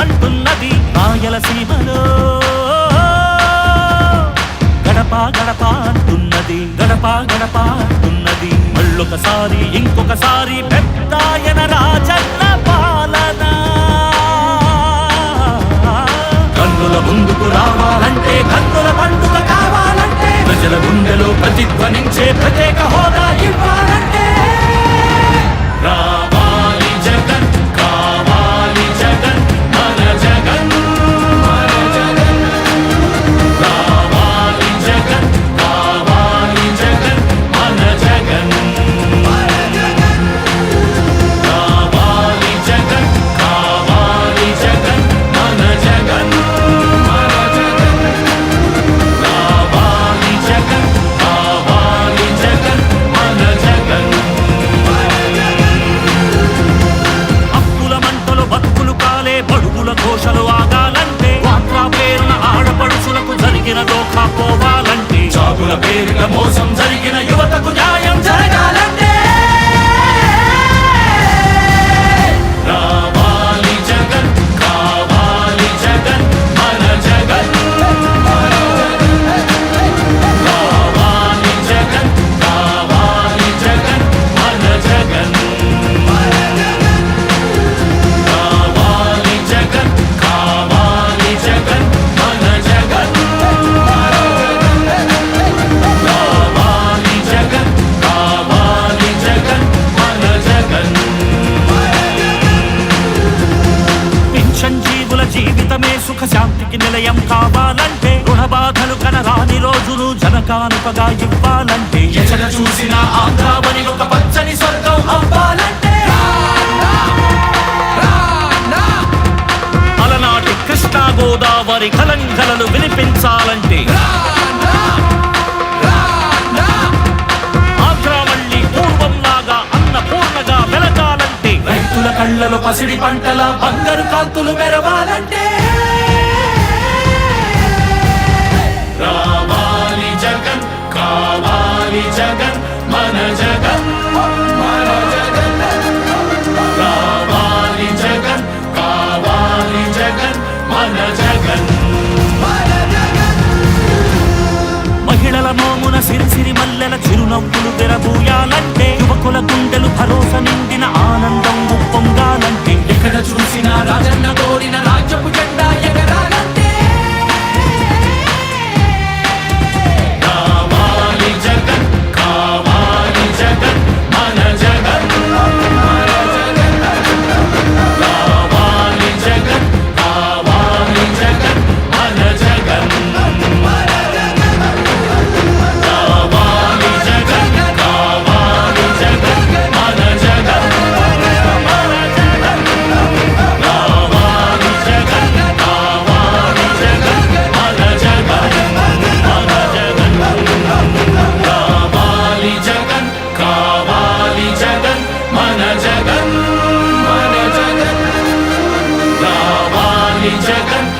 అంటున్నది రాయలసీమలో గడప గడప అంటున్నది గడప గడప అంటున్నది. మళ్ళొకసారి ఇంకొకసారి పెద్దాయన రాజన్న శాంతికి కావాలంటే రుణ బాధలు కనరాని రోజులు జనకానుపగా ఇవ్వాలంటే ఎక్కడ చూసిన ఆంధ్రావని ఒక పచ్చని స్వర్గం అవ్వాలంటే. అలనాటి కృష్ణా గోదావరి కలంకలను వినిపించాలంటే. కళ్ళలో పసిడి పంటల బంగారు కాంతులు మెరవాలంటే. రావాలి జగన్ కావాలి జగన్ మన జగన్. మన జగన్ రావాలి జగన్ కావాలి జగన్ మన జగన్. మహిళల మోమున సిరిసిరి మల్లెల చిరునవ్వులు తెరబూయాలంటే యువకుల గుండెలు భరోసా నిండిన ఆనందం ఉప్పొంగాలంటే ఎక్కడ చూసినా రాజన్నతో మన జగన్ మన జగన్. జగన్.